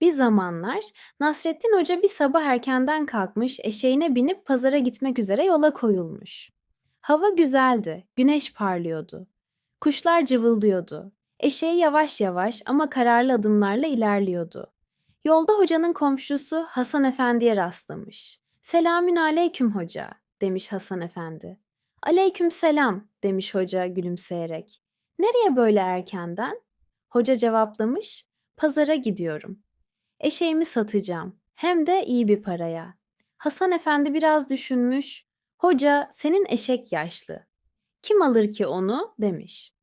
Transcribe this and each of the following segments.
Bir zamanlar Nasrettin Hoca bir sabah erkenden kalkmış, eşeğine binip pazara gitmek üzere yola koyulmuş. Hava güzeldi, güneş parlıyordu. Kuşlar cıvıldıyordu. Eşeği yavaş yavaş ama kararlı adımlarla ilerliyordu. Yolda hocanın komşusu Hasan Efendi'ye rastlamış. Selamün aleyküm hoca, demiş Hasan Efendi. Aleyküm selam, demiş hoca gülümseyerek. Nereye böyle erkenden? Hoca cevaplamış, pazara gidiyorum. Eşeğimi satacağım. Hem de iyi bir paraya. Hasan Efendi biraz düşünmüş. Hoca senin eşek yaşlı. Kim alır ki onu demiş.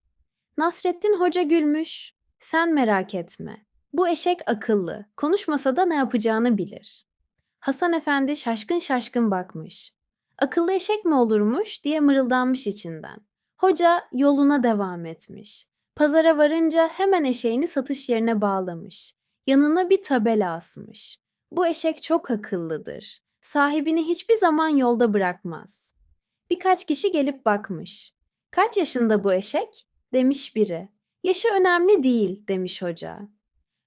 Nasrettin Hoca gülmüş. Sen merak etme. Bu eşek akıllı. Konuşmasa da ne yapacağını bilir. Hasan Efendi şaşkın şaşkın bakmış. Akıllı eşek mi olurmuş diye mırıldanmış içinden. Hoca yoluna devam etmiş. Pazara varınca hemen eşeğini satış yerine bağlamış. Yanına bir tabela asmış. Bu eşek çok akıllıdır. Sahibini hiçbir zaman yolda bırakmaz. Birkaç kişi gelip bakmış. Kaç yaşında bu eşek? demiş biri. Yaşı önemli değil demiş hoca.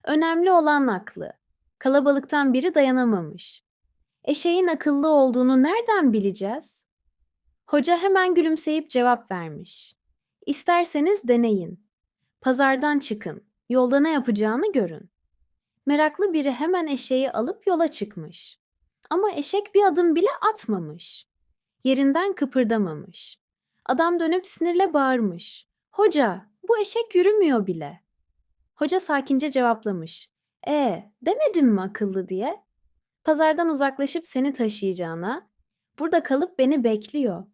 Önemli olan aklı. Kalabalıktan biri dayanamamış. Eşeğin akıllı olduğunu nereden bileceğiz? Hoca hemen gülümseyip cevap vermiş. İsterseniz deneyin. Pazardan çıkın. Yolda ne yapacağını görün. Meraklı biri hemen eşeği alıp yola çıkmış. Ama eşek bir adım bile atmamış. Yerinden kıpırdamamış. Adam dönüp sinirle bağırmış. Hoca, bu eşek yürümüyor bile. Hoca sakince cevaplamış. E, demedim mi akıllı diye? Pazardan uzaklaşıp seni taşıyacağına, burada kalıp beni bekliyor.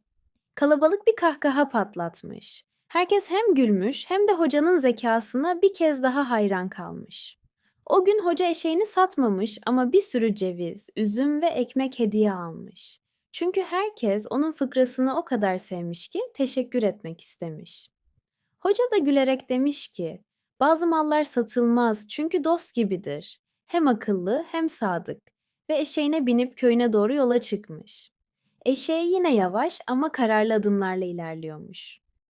Kalabalık bir kahkaha patlatmış. Herkes hem gülmüş hem de hocanın zekasına bir kez daha hayran kalmış. O gün hoca eşeğini satmamış ama bir sürü ceviz, üzüm ve ekmek hediye almış. Çünkü herkes onun fıkrasını o kadar sevmiş ki teşekkür etmek istemiş. Hoca da gülerek demiş ki, bazı mallar satılmaz çünkü dost gibidir. Hem akıllı hem sadık ve eşeğine binip köyüne doğru yola çıkmış. Eşeği yine yavaş ama kararlı adımlarla ilerliyormuş.